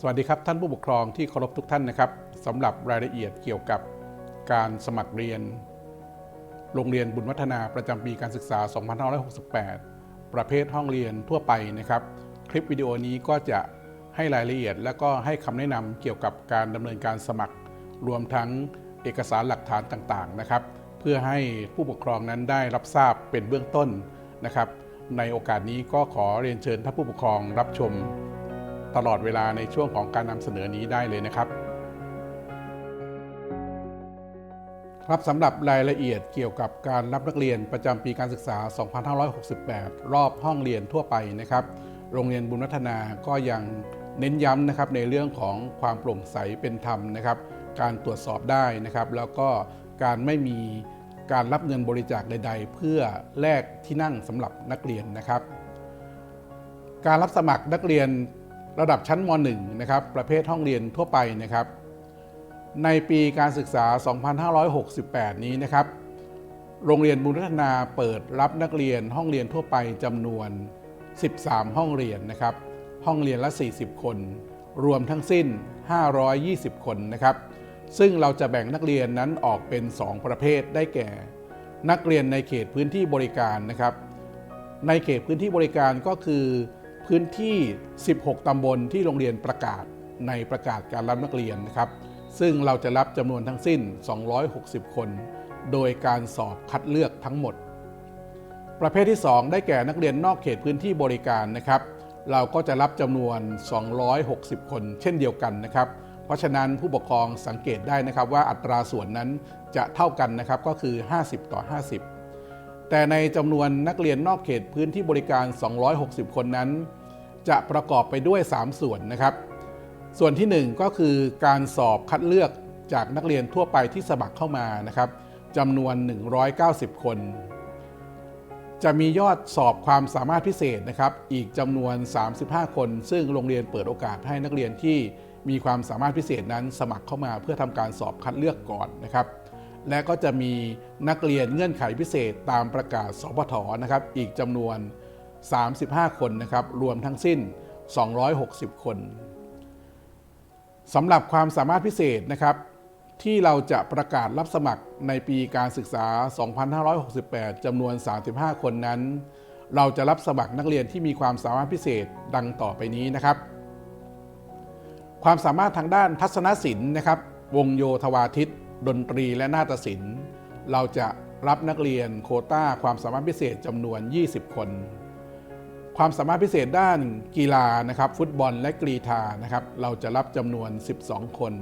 สวัสดีครับท่านผู้ปกครองที่เคารพทุกท่านนะครับสำหรับรายละเอียดเกี่ยวกับการสมัครเรียน โรงเรียนบุญวัฒนาประจำปีการศึกษา 2568 ประเภทห้องเรียนทั่วไปนะครับ คลิปวิดีโอนี้ก็จะให้รายละเอียด และก็ให้คำแนะนำเกี่ยวกับการดำเนินการสมัคร รวมทั้งเอกสารหลักฐานต่างๆนะครับ เพื่อให้ผู้ปกครองนั้นได้รับทราบเป็นเบื้องต้นนะครับ ในโอกาสนี้ก็ขอเรียนเชิญท่านผู้ปกครองรับชม ตลอดเวลาในช่วงของการนำเสนอนี้ได้เลยนะครับ ครับสำหรับรายละเอียดเกี่ยวกับการรับนักเรียนประจำปีการศึกษา 2568 รอบห้องเรียนทั่วไปนะครับ โรงเรียนบุญวัฒนาก็ยังเน้นย้ำนะครับในเรื่องของความโปร่งใสเป็นธรรมนะครับ การตรวจสอบได้นะครับ แล้วก็การไม่มีการรับเงินบริจาคใด ๆ เพื่อแลกที่นั่งสำหรับนักเรียนนะครับ การรับสมัครนักเรียน ระดับชั้นม .1 นะครับประเภทห้องเรียนทั่วไปนะครับ ในปีการศึกษา 2568 นี้นะครับ โรงเรียนบุญพัฒนาเปิดรับนักเรียนห้องเรียนทั่วไปจำนวน 13 ห้องเรียนนะครับ ห้องเรียนละ 40 คน รวมทั้งสิ้น 520 คนนะครับ ซึ่งเราจะแบ่งนักเรียนนั้นออกเป็น 2 ประเภทได้แก่ นักเรียนในเขตพื้นที่บริการนะครับ ในเขตพื้นที่บริการก็คือ พื้นที่ 16 ตำบลที่โรงเรียนประกาศในประกาศการรับนักเรียนนะครับ ซึ่งเราจะรับจำนวนทั้งสิ้น 260 คน โดยการสอบคัดเลือกทั้งหมด ประเภทที่ 2 ได้แก่นักเรียนนอกเขตพื้นที่บริการนะครับ เราก็จะรับจำนวน 260 คน เช่นเดียวกันนะครับ เพราะฉะนั้นผู้ปกครองสังเกตได้นะครับว่าอัตราส่วนนั้นจะเท่ากันนะครับก็คือ 50 ต่อ 50แต่ในจำนวนนักเรียนนอกเขตพื้นที่บริการ 260 คนนั้น จะประกอบไปด้วย 3 ส่วนนะครับ ส่วนที่ 1 ก็คือการสอบคัดเลือกจากนักเรียนทั่วไปที่สมัครเข้ามานะครับจำนวน 190 คน จะมียอดสอบความสามารถพิเศษนะครับ อีกจำนวน 35 คน ซึ่งโรงเรียนเปิดโอกาสให้นักเรียนที่มีความสามารถพิเศษนั้นสมัครเข้ามาเพื่อทำการสอบคัดเลือกก่อนนะครับ และก็จะมีนักเรียนเงื่อนไขพิเศษตามประกาศสพทนะครับ อีกจำนวน 35 คนนะครับ รวมทั้งสิ้น 260 คนสำหรับความสามารถพิเศษนะครับ ที่เราจะประกาศรับสมัครในปีการศึกษา 2568 จำนวน 35 คนนั้น เราจะรับสมัครนักเรียนที่มีความสามารถพิเศษดังต่อไปนี้นะครับ ความสามารถทางด้านทัศนศิลป์นะครับ วงโยธวาทิต ดนตรีและนาฏศิลป์ เราจะรับนักเรียนโคต้าความสามารถพิเศษจำนวน 20 คน ความสามารถพิเศษด้านกีฬานะครับฟุตบอลและกรีธานะครับเราจะรับจำนวน 12 คน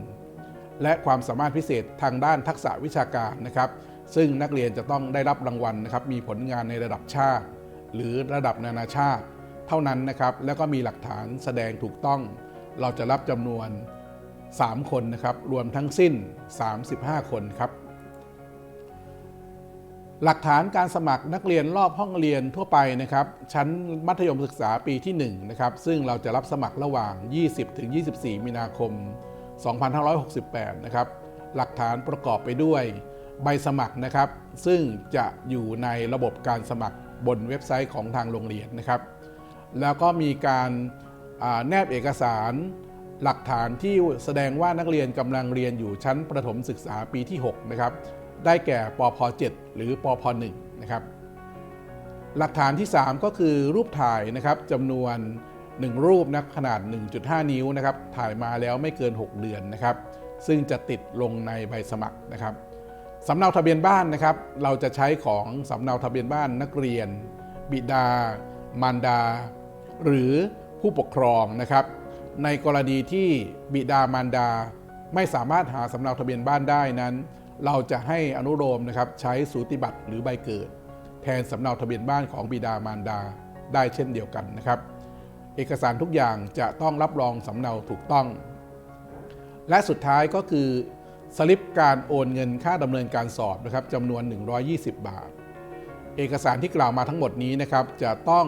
และความสามารถพิเศษทางด้านทักษะวิชาการนะครับ ซึ่งนักเรียนจะต้องได้รับรางวัลนะครับมีผลงานในระดับชาติ หรือระดับนานาชาติ เท่านั้นนะครับแล้วก็มีหลักฐานแสดงถูกต้อง เราจะรับจำนวน 3 คนนะครับรวมทั้งสิ้น 35 คนครับ หลักฐานการสมัครนักเรียนรอบห้องเรียนทั่วไปนะครับชั้นมัธยมศึกษาปีที่1นะครับซึ่งเราจะรับสมัครระหว่าง 20-24 มีนาคม 2568 นะครับหลักฐานประกอบไปด้วยใบสมัครนะครับ ซึ่งจะอยู่ในระบบการสมัครบนเว็บไซต์ของทางโรงเรียนนะครับ แล้วก็มีการแนบเอกสารหลักฐานที่แสดงว่านักเรียนกำลังเรียนอยู่ชั้นประถมศึกษาปีที่ 6 นะครับ ได้แก่ปพ7หรือปพ1นะครับ หลักฐานที่ 3 ก็คือรูปถ่ายนะครับจำนวน 1 รูปนะขนาด 1.5 นิ้วนะครับ ถ่ายมาแล้วไม่เกิน 6 เดือนนะครับ ซึ่งจะติดลงในใบสมัครนะครับสำเนาทะเบียนบ้านนะครับ เราจะใช้ของสำเนาทะเบียนบ้านนักเรียน บิดา มารดา หรือผู้ปกครองนะครับ ในกรณีที่บิดามารดาไม่สามารถหาสำเนาทะเบียนบ้านได้นั้น เราจะให้อนุโลมนะครับใช้สูติบัตรหรือใบเกิด แทนสำเนาทะเบียนบ้านของบิดามารดาได้เช่นเดียวกันนะครับ เอกสารทุกอย่างจะต้องรับรองสำเนาถูกต้อง และสุดท้ายก็คือสลิปการโอนเงินค่าดำเนินการสอบนะครับจำนวน 120 บาท เอกสารที่กล่าวมาทั้งหมดนี้นะครับจะต้อง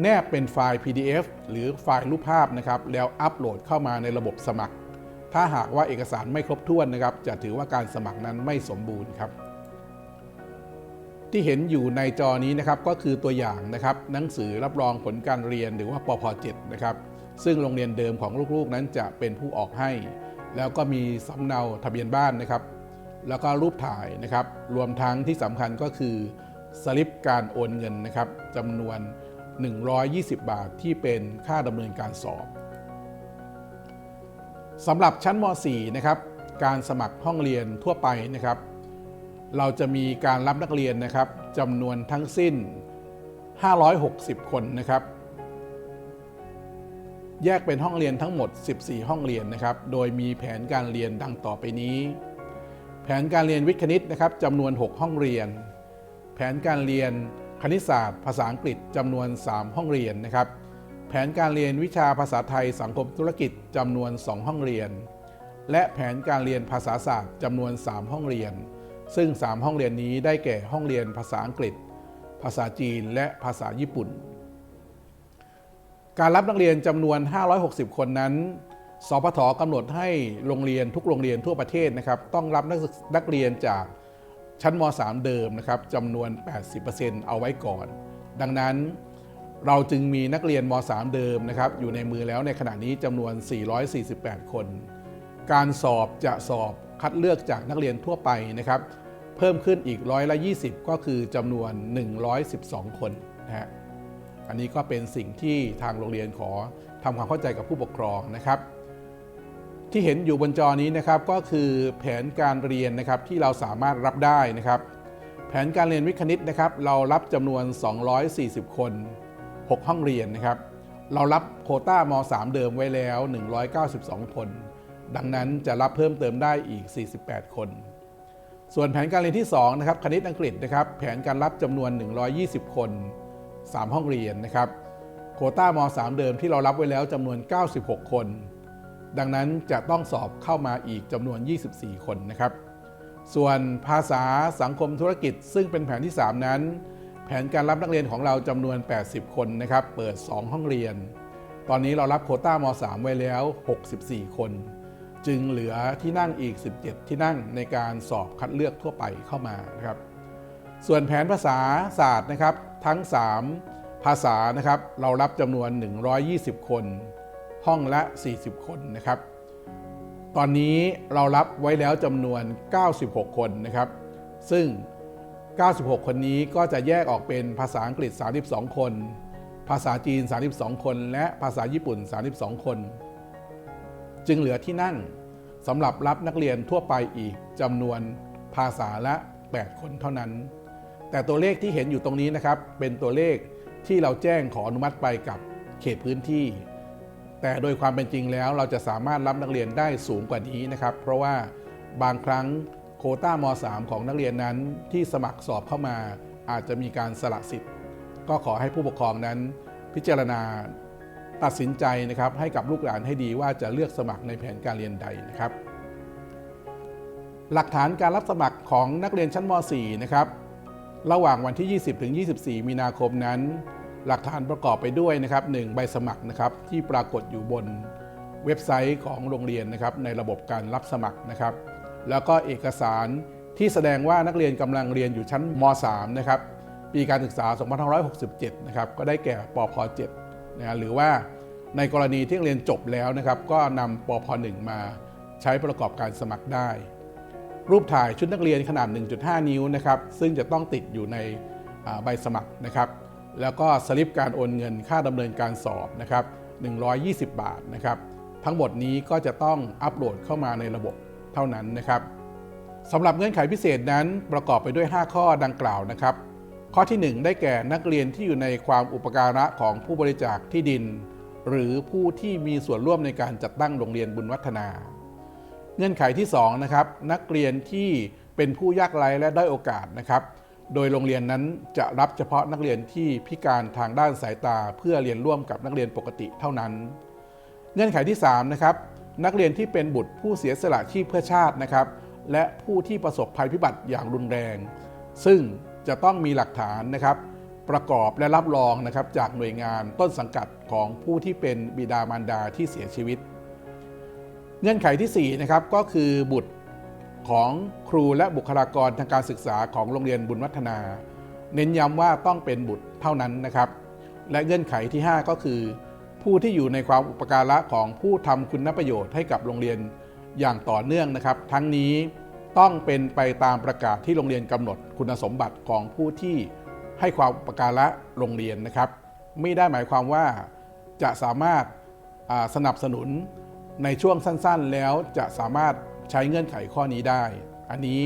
แนบเป็นไฟล์ PDF หรือไฟล์รูปภาพนะครับแล้วอัปโหลดเข้ามาในระบบสมัคร ถ้าหากว่าเอกสารไม่ครบถ้วนนะครับ จะถือว่าการสมัครนั้นไม่สมบูรณ์ครับ ที่เห็นอยู่ในจอนี้นะครับก็คือตัวอย่างนะครับหนังสือรับรองผลการเรียนหรือว่าปพ7นะครับซึ่งโรงเรียนเดิมของลูกๆนั้นจะเป็นผู้ออกให้ แล้วก็มีสำเนาทะเบียนบ้านนะครับ แล้วก็รูปถ่ายนะครับ รวมทั้งที่สำคัญก็คือสลิปการโอนเงินนะครับจำนวน 120 บาทที่เป็นค่าดำเนินการสอบ สำหรับชั้นม .4 นะครับการสมัครห้องเรียนทั่วไปนะครับ เราจะมีการรับนักเรียนนะครับจำนวนทั้งสิ้น 560 คนนะครับ แยกเป็นห้องเรียนทั้งหมด 14 ห้องเรียนนะครับ โดยมีแผนการเรียนดังต่อไปนี้ แผนการเรียนวิทย์คณิตนะครับจำนวน 6 ห้องเรียน แผนการเรียนคณิตศาสตร์ ภาษาอังกฤษจำนวน 3 ห้องเรียนนะครับ แผนการเรียนวิชาภาษาไทยสังคมธุรกิจจำนวน 2 ห้องเรียน และแผนการเรียนภาษาศาสตร์จำนวน 3 ห้องเรียน ซึ่ง 3 ห้องเรียนนี้ได้แก่ห้องเรียนภาษาอังกฤษ ภาษาจีน และภาษาญี่ปุ่น การรับนักเรียนจำนวน 560 คนนั้น สพทกำหนดให้โรงเรียนทุกโรงเรียนทั่วประเทศนะครับต้องรับนักนักเรียนจากชั้นม .3 เดิมนะครับจำนวน 80%เอาไว้ก่อน ดังนั้น เราจึงมีนักเรียนม .3 เดิมนะครับอยู่ในมือแล้วในขณะนี้จำนวน 448 คน การสอบจะสอบคัดเลือกจากนักเรียนทั่วไปนะครับ เพิ่มขึ้นอีกร้อยละ20 ก็คือจำนวน 112 คนนะฮะอันนี้ก็เป็นสิ่งที่ทางโรงเรียนขอทำความเข้าใจกับผู้ปกครองนะครับ ที่เห็นอยู่บนจอนี้นะครับก็คือแผนการเรียนนะครับที่เราสามารถรับได้นะครับ แผนการเรียนวิทย์คณิตนะครับ เรารับจำนวน 240 คน 6 ห้องเรียนนะครับ เรารับโคต้าม .3 เดิมไว้แล้ว 192 คน ดังนั้นจะรับเพิ่มเติมได้อีก 48 คน ส่วนแผนการเรียนที่ 2 นะครับ คณิตอังกฤษนะครับ แผนการรับจำนวน 120 คน 3 ห้องเรียนนะครับ โคต้าม .3 เดิมที่เรารับไว้แล้วจำนวน 96 คน ดังนั้นจะต้องสอบเข้ามาอีกจำนวน 24 คนนะครับ ส่วนภาษาสังคมธุรกิจซึ่งเป็นแผนที่ 3 นั้น แผนการรับนักเรียนของเราจำนวน 80 คนนะครับ เปิด 2 ห้องเรียน ตอนนี้เรารับโคต้าม .3 ไว้แล้ว 64 คน จึงเหลือที่นั่งอีก 17 ที่นั่งในการสอบคัดเลือกทั่วไปเข้ามานะครับ ส่วนแผนภาษาศาสตร์นะครับ ทั้ง 3 ภาษานะครับ เรารับจำนวน 120 คน ห้องละ 40 คนนะครับ ตอนนี้เรารับไว้แล้วจำนวน 96 คนนะครับ ซึ่ง 96 คนนี้ก็จะแยกออกเป็นภาษาอังกฤษ 32 คน ภาษาจีน 32 คน และภาษาญี่ปุ่น 32 คน จึงเหลือที่นั่งสำหรับรับนักเรียนทั่วไปอีกจำนวนภาษาละ 8 คนเท่านั้น แต่ตัวเลขที่เห็นอยู่ตรงนี้นะครับ เป็นตัวเลขที่เราแจ้งขออนุมัติไปกับเขตพื้นที่ แต่โดยความเป็นจริงแล้วเราจะสามารถรับนักเรียนได้สูงกว่านี้นะครับ เพราะว่าบางครั้ง ควต้าม .3 ของนักเรียนนั้นที่สมัครสอบเข้ามาอาจจะมีการสละสิทธิ์ ก็ขอให้ผู้ปกครองนั้นพิจารณาตัดสินใจนะครับให้กับลูกหลานให้ดีว่าจะเลือกสมัครในแผนการเรียนใดนะครับ หลักฐานการรับสมัครของนักเรียนชั้นม .4 นะครับระหว่างวันที่ 20ถึง24 มีนาคมนั้น หลักฐานประกอบไปด้วยนะครับ 1 ใบสมัครนะครับที่ปรากฏอยู่บนเว็บไซต์ของโรงเรียนนะครับในระบบการรับสมัครนะครับ แล้วก็เอกสารที่แสดงว่านักเรียนกำลังเรียนอยู่ชั้นม .3 นะครับปีการศึกษา 2567 นะครับก็ได้แก่ปพ 7 นะหรือว่าในกรณีที่เรียนจบแล้วนะครับก็นำปพ 1 มาใช้ประกอบการสมัครได้ รูปถ่ายชุดนักเรียนขนาด 1.5 นิ้วนะครับซึ่งจะต้องติดอยู่ในใบสมัครนะครับแล้วก็สลิปการโอนเงินค่าดำเนินการสอบนะครับ120 บาทนะครับทั้งหมดนี้ก็จะต้องอัปโหลดเข้ามาในระบบ เท่านั้นนะครับสำหรับเงื่อนไขพิเศษนั้นประกอบไปด้วย 5 ข้อดังกล่าวนะครับ ข้อที่ 1 ได้แก่นักเรียนที่อยู่ในความอุปการะของผู้บริจาคที่ดิน หรือผู้ที่มีส่วนร่วมในการจัดตั้งโรงเรียนบุญวัฒนา เงื่อนไขที่2นะครับนักเรียนที่เป็นผู้ยากไร้และด้อยโอกาสนะครับ โดยโรงเรียนนั้นจะรับเฉพาะนักเรียนที่พิการทางด้านสายตา เพื่อเรียนร่วมกับนักเรียนปกติเท่านั้น เงื่อนไขที่3นะครับ นักเรียนที่เป็นบุตรผู้เสียสละชีพเพื่อชาตินะครับ และผู้ที่ประสบภัยพิบัติอย่างรุนแรง ซึ่งจะต้องมีหลักฐานนะครับ ประกอบและรับรองนะครับจากหน่วยงานต้นสังกัดของผู้ที่เป็นบิดามารดาที่เสียชีวิต เงื่อนไขที่4นะครับก็คือบุตรของครูและบุคลากรทางการศึกษาของโรงเรียนบุญวัฒนา เน้นย้ำว่าต้องเป็นบุตรเท่านั้นนะครับ และเงื่อนไขที่ 5 ก็คือ ผู้ที่อยู่ในความอุปการะของผู้ทำคุณประโยชน์ให้กับโรงเรียนอย่างต่อเนื่องนะครับ ทั้งนี้ต้องเป็นไปตามประกาศที่โรงเรียนกำหนดคุณสมบัติของผู้ที่ให้ความอุปการะโรงเรียนนะครับ ไม่ได้หมายความว่าจะสามารถสนับสนุนในช่วงสั้นๆ แล้วจะสามารถใช้เงื่อนไขข้อนี้ได้ อันนี้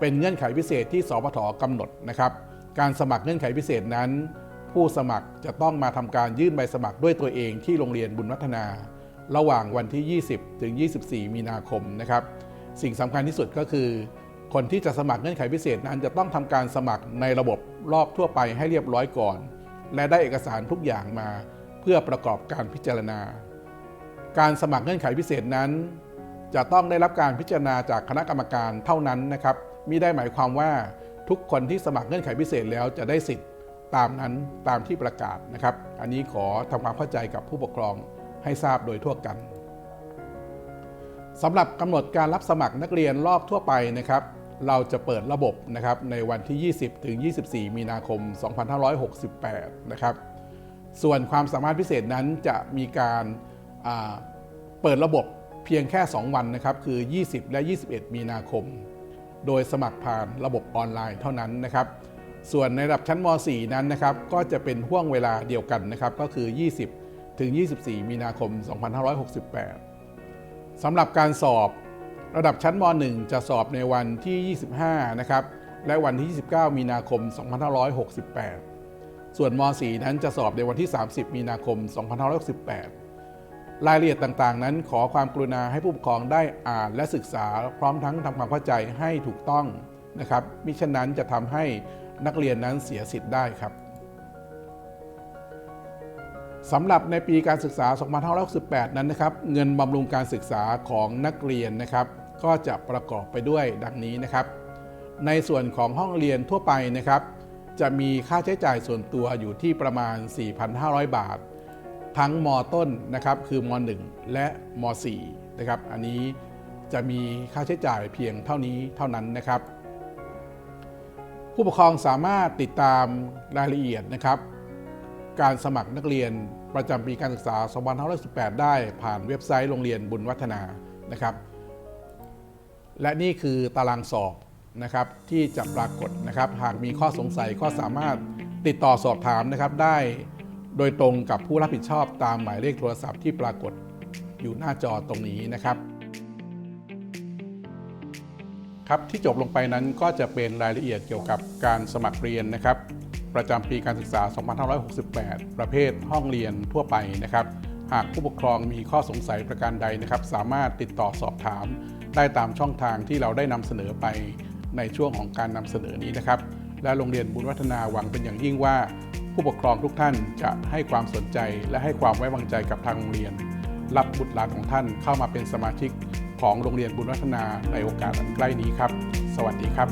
เป็นเงื่อนไขพิเศษที่สปทกำหนดนะครับ การสมัครเงื่อนไขพิเศษนั้น ผู้สมัครจะต้องมาทำการยื่นใบสมัครด้วยตัวเองที่โรงเรียนบุญวัฒนา ระหว่างวันที่ 20 ถึง 24 มีนาคมนะครับ สิ่งสำคัญที่สุดก็คือ คนที่จะสมัครเงื่อนไขพิเศษนั้นจะต้องทำการสมัครในระบบรอบทั่วไปให้เรียบร้อยก่อน และได้เอกสารทุกอย่างมาเพื่อประกอบการพิจารณา การสมัครเงื่อนไขพิเศษนั้น จะต้องได้รับการพิจารณาจากคณะกรรมการเท่านั้นนะครับมิได้หมายความว่าทุกคนที่สมัครเงื่อนไขพิเศษแล้วจะได้สิทธิ์ ตามนั้นตามที่ประกาศนะครับ อันนี้ขอทำความเข้าใจกับผู้ปกครองให้ทราบโดยทั่วกันสำหรับกำหนดการรับสมัครนักเรียนรอบทั่วไปนะครับ เราจะเปิดระบบนะครับในวันที่ 20 ถึง 24 มีนาคม 2568 นะครับ ส่วนความสามารถพิเศษนั้นจะมีการาเปิดระบบเพียงแค่ 2 วันนะครับ คือ 20 และ 21 มีนาคม โดยสมัครผ่านระบบออนไลน์เท่านั้นนะครับ ส่วนในระดับชั้นม .4 นั้นนะครับก็จะเป็นห่วงเวลาเดียวกันนะครับก็คือ 20 ถึง 24 มีนาคม 2568 สำหรับการสอบระดับชั้นม .1 จะสอบในวันที่ 25 นะครับและวันที่ 29 มีนาคม 2568 ส่วนม .4 นั้นจะสอบในวันที่ 30 มีนาคม 2568 รายละเอียดต่างๆ นั้นขอความกรุณาให้ผู้ปกครองได้อ่านและศึกษาพร้อมทั้งทำความเข้าใจให้ถูกต้องนะครับมิฉะนั้นจะทำให้ นักเรียนนั้นเสียสิทธิ์ได้ครับสำหรับในปีการศึกษา 2568 นั้นนะครับ เงินบำรุงการศึกษาของนักเรียนนะครับ ก็จะประกอบไปด้วยดังนี้นะครับ ในส่วนของห้องเรียนทั่วไปนะครับ จะมีค่าใช้จ่ายส่วนตัวอยู่ที่ประมาณ 4,500 บาท ทั้งมต้นนะครับคือม .1 และม .4 นะครับ อันนี้จะมีค่าใช้จ่ายเพียงเท่านี้เท่านั้นนะครับ ผู้ปกครองสามารถติดตามรายละเอียดนะครับ การสมัครนักเรียนประจำปีการศึกษา 2518 ได้ผ่านเว็บไซต์โรงเรียนบุญวัฒนานะครับ และนี่คือตารางสอบนะครับที่จะปรากฏนะครับ หากมีข้อสงสัยก็สามารถติดต่อสอบถามนะครับได้โดยตรงกับผู้รับผิดชอบตามหมายเลขโทรศัพท์ที่ปรากฏอยู่หน้าจอตรงนี้นะครับ ครับที่จบลงไปนั้นก็จะเป็นรายละเอียดเกี่ยวกับการสมัครเรียนนะครับ ประจำปีการศึกษา 2568 ประเภทห้องเรียนทั่วไปนะครับ หากผู้ปกครองมีข้อสงสัยประการใดนะครับ สามารถติดต่อสอบถาม ได้ตามช่องทางที่เราได้นำเสนอไปในช่วงของการนำเสนอนี้นะครับ และโรงเรียนบุญวัฒนาหวังเป็นอย่างยิ่งว่า ผู้ปกครองทุกท่านจะให้ความสนใจ และให้ความไว้วางใจกับทางโรงเรียน รับบุตรหลานของท่านเข้ามาเป็นสมาชิก ของโรงเรียนบุญวัฒนาในโอกาสอันใกล้นี้ครับ สวัสดีครับ